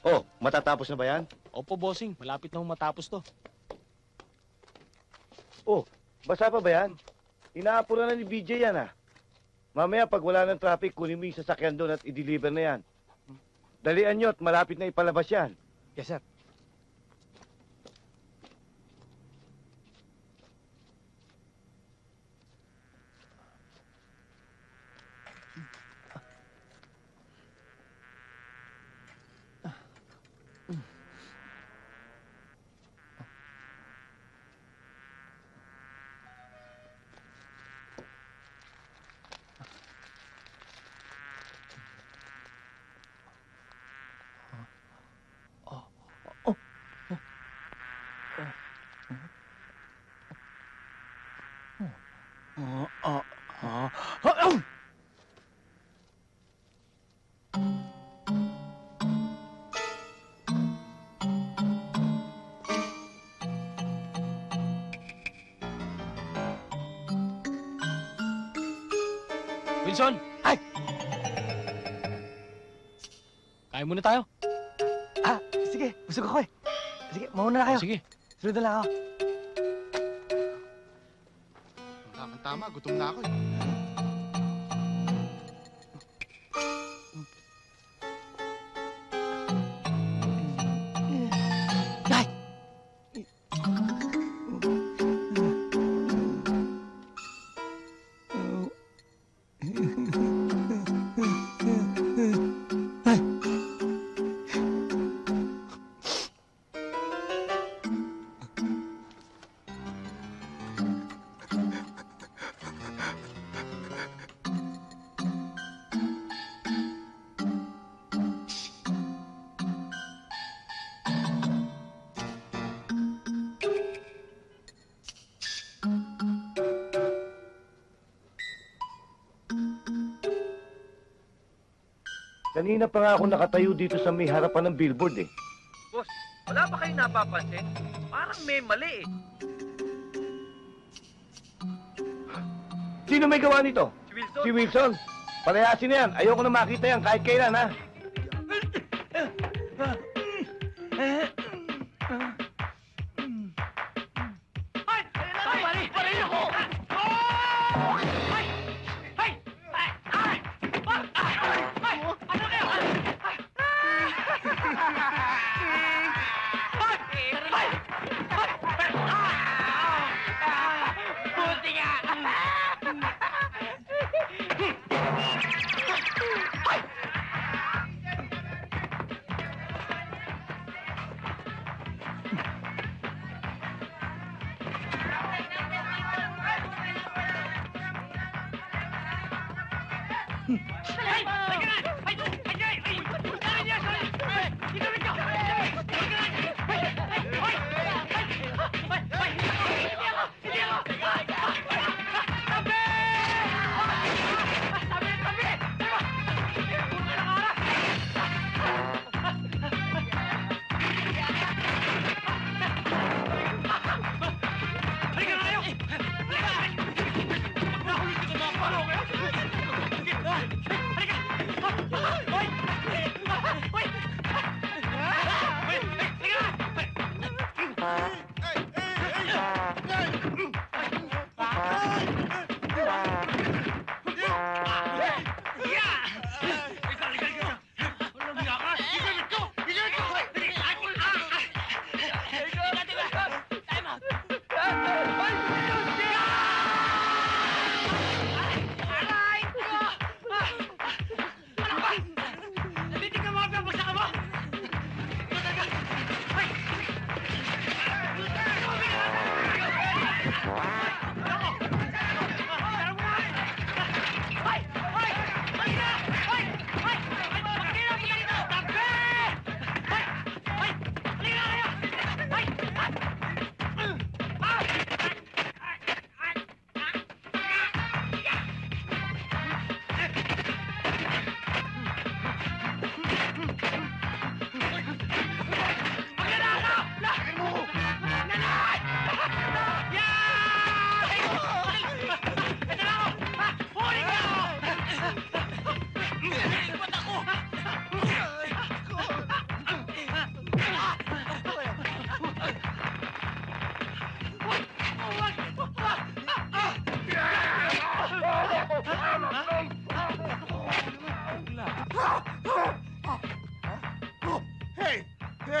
Oh, matatapos na ba yan? Opo, bossing. Malapit na matapos to. Oh, basa pa ba yan? Inaapura na ni BJ yan ah. Mamaya pag wala ng traffic, kunin mo yung sasakyan doon at i-deliver na yan. Dalian nyo at malapit na ipalabas yan. Yes, sir. Wilson! Ay! Kain muna tayo. Ah, sige. Busog ako eh. Sige, mauna na kayo. Sige. Sunod na lang ako. Tamang tama, gutom na ako eh. Kanina pa nga ako nakatayo dito sa may harapan ng billboard eh. Boss, wala ba kayo napapansin? Parang may mali eh. Sino may gawa nito? Si Wilson. Si Wilson. Palayasin na yan. Ayoko na makita yan kahit kailan ha. Ay! Ay! Ay! Ay! Ay!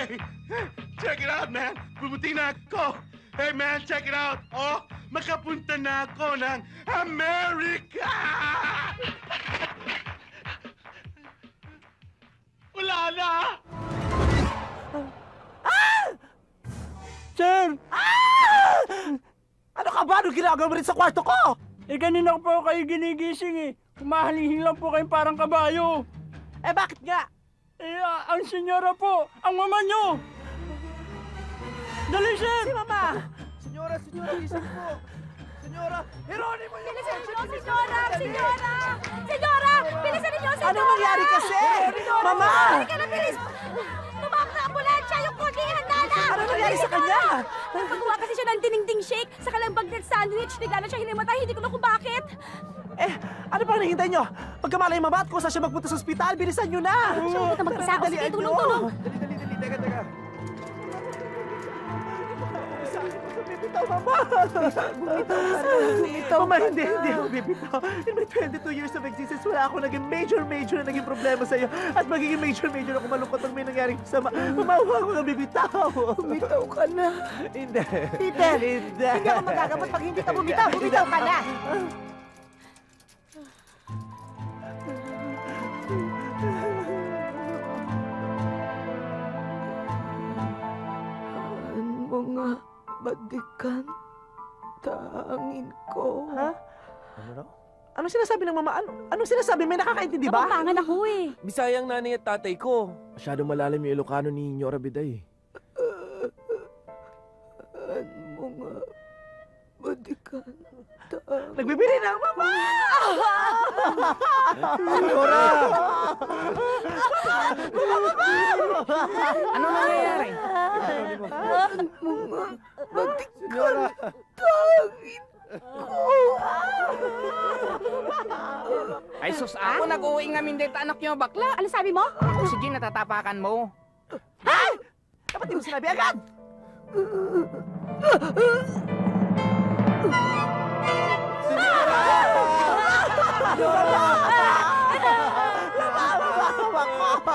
Hey, check it out, man. Bumuti na ako. Hey, man, check it out. Oh, makapunta na ako ng America! Wala na! Sir! Ano ka ba? Ano ginagawa mo rin sa kwarto ko? Eh, kanina ko po kayo ginigising eh. Kumahalihing lang po kayong parang kabayo. Eh, bakit nga? Eh, ah, ang senyora po, ang mama nyo! Dali, sir! Si Mama! Senyora, senyora, gising po! Senyora, Heronimo yung Bilisan ninyo, senyora! Senyora! Senyora! Bilisan ninyo, senyora! Anong nangyari kasi? Mama! Halika na, bilis! Tumawag na ambulansya! Yung kotse, handa na! Ano nangyari sa kanya? Nagpagawa kasi siya ng dinding shake sa kalambag ng sandwich. Bigla na siya hinimatay, hindi ko na kung bakit. Eh, ano pang nahihintay nyo? Pagkamala yung mama at kung saan siya magpunta sa ospital, bilisan nyo na! Siya na mag-isa. O, sige, tulong, tulong. Dali, dali, dali, teka, teka. Bibitaw, mama! Bumitaw Mama, hindi, hindi ako bibitaw. In my 22 years of existence, wala ako naging major, major na naging problema sa'yo. At magiging major, major ako malungkot ang may nangyaring sama. Mama, huwag ko na bibitaw. Bumitaw ka na. Hindi. Peter, Hindi. Hindi ako magagamot pag hindi ka bumitaw. Bumitaw ka na. Badikan tangin ko. Ha? Ano raw? Anong sinasabi ng mama? Ano, anong sinasabi? May nakakaintindi ba? Kapampangan ako eh. Bisayang nanay at tatay ko. Masyadong malalim yung Ilocano ni Nyora Biday. Ang mga badikan tangin. Nagbibiri na ang mama! Nyora! Ano nangyayari? Mga badikan tangin Ay sus, ako nag-uwi nga mindit anak nyo, bakla. Ano sabi mo? O sige, natatapakan mo. Dapat di mo sinabi agad! Aduh, lupa, lupa, lupa.